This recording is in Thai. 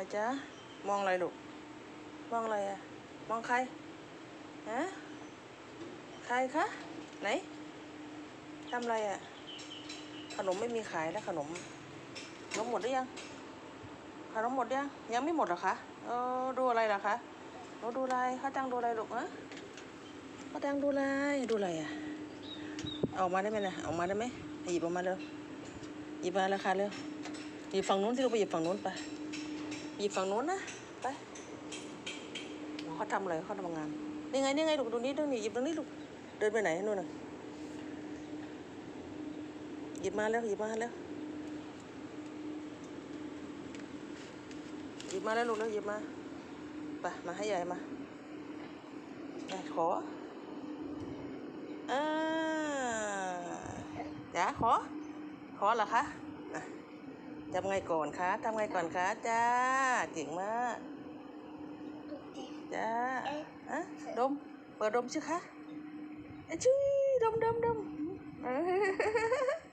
อะไรจ๊ะ มองอะไรลูก มองอะไรอะมองใคร ฮะ ใครคะ ไหน ทำอะไรอะขนมไม่มีขายแล้วขนมขนมหมดหรือยัง ขนมหมดยัง ยังไม่หมดหรอคะ เออ ดูอะไรล่ะคะหนูดูอะไรข้าจังดูอะไรลูกฮะข้าจังดูอะไร ดูอะไรอะออกมาได้ไหมนะออกมาได้ไหมหยิบออกมาเร็วหยิบมาแล้วค่ะเร็วหยิบฝั่งนู้นที่เราไปหยิบฝั่งนู้นไป หยิบฝั่งนู้นนะ ไปเขาทำอะไรเขาทำงานนี่ไงนี่ไงลูกดูนี่ดูนี่หยิบตรงนี้ลูกเดินไปไหนนู่นน่ะหยิบมาแล้วหยิบมาแล้วหยิบมาแล้วลูกแล้วหยิบมาไปมาให้ใหญ่มาไหนขออ่าจ๋าขอ ขอเหรอคะ ทำไงก่อนคะทำไงก่อนคะจ้าเก่งมากจ้าอะดม เปิดดมสิคะอะชุยดมดมดมเออ